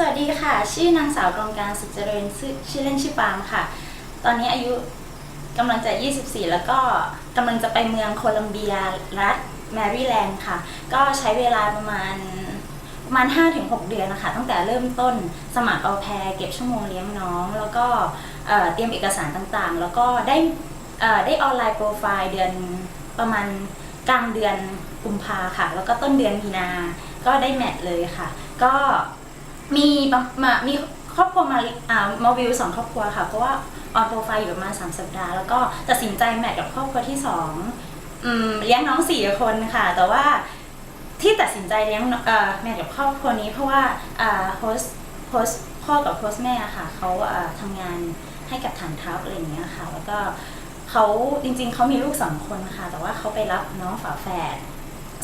สวัสดีค่ะ ชื่อนางสาวกรงการสุขเจริญชื่อชื่อเล่นชื่อปามค่ะ ตอนนี้อายุกำลังจะ 24 แล้วก็กำลังจะไปเมืองโคลัมเบียรัฐแมริแลนด์ค่ะ ก็ใช้เวลาประมาณประมาณ 5-6 เดือนนะคะ ตั้งแต่เริ่มต้นสมัครเอาแพรเก็บชั่วโมงเลี้ยงน้อง แล้วก็เตรียมเอกสารต่างๆ แล้วก็ได้ได้ออนไลน์โปรไฟล์เดือนประมาณกลางเดือนกุมภาค่ะ แล้วก็ต้นเดือนมีนา ก็ได้แมทเลยค่ะ ก็ มีประมามีครอบครัวมาอ่ามาวิวสองครอบครัวค่ะ เพราะว่าออนโปรไฟล์อยู่ประมาณสามสัปดาห์ แล้วก็ตัดสินใจแมทกับครอบครัวที่สองอืมเลี้ยงน้องสี่คนค่ะ แต่ว่าที่ตัดสินใจเลี้ยงเอ่อแมทกับครอบครัวนี้เพราะว่าอ่าโฮสโฮสพ่อกับโฮสแม่ค่ะเขาอ่าทำงานให้กับฐานทัพอะไรอย่างเงี้ยค่ะ แล้วก็เขาจริงๆเขามีลูกสองคนค่ะ แต่ว่าเขาไปรับน้องฝาแฝด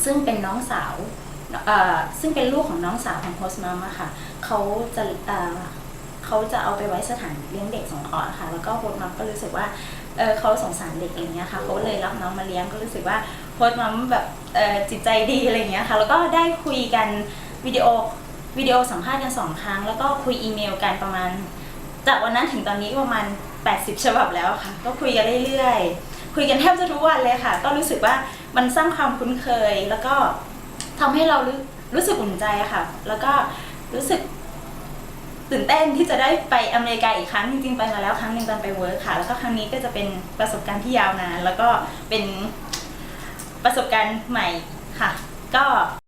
ซึ่งเป็นน้องสาว ซึ่งเป็นลูกของน้องสาวของโฮสต์มัมอะค่ะเขาจะเขาจะเอาไปไว้สถานเลี้ยงเด็กสงเคราะห์ค่ะ แล้วก็โฮสต์มัมก็รู้สึกว่าเออเขาสงสารเด็กอะไรเงี้ยค่ะเขาเลยรับน้องมาเลี้ยงก็รู้สึกว่าโฮสต์มัมแบบเออจิตใจดีอะไรเงี้ยค่ะ แล้วก็ได้คุยกันวิดีโอวิดีโอสัมภาษณ์กันสองครั้ง แล้วก็คุยอีเมลกันประมาณ จากวันนั้นถึงตอนนี้ประมาณ 80 ฉบับแล้วค่ะ ก็คุยกันเรื่อยๆคุยกันแทบจะทุกวันเลยค่ะ ก็รู้สึกว่ามันสร้างความคุ้นเคยแล้วก็ ทำให้เรารู้รู้สึกอุ่นใจอะค่ะ แล้วก็รู้สึกตื่นเต้นที่จะได้ไปอเมริกาอีกครั้งจริงๆไปมาแล้วครั้งหนึ่งตอนไปเวิร์คค่ะ แล้วก็ครั้งนี้ก็จะเป็นประสบการณ์ที่ยาวนาน แล้วก็เป็นประสบการณ์ใหม่ค่ะ ก็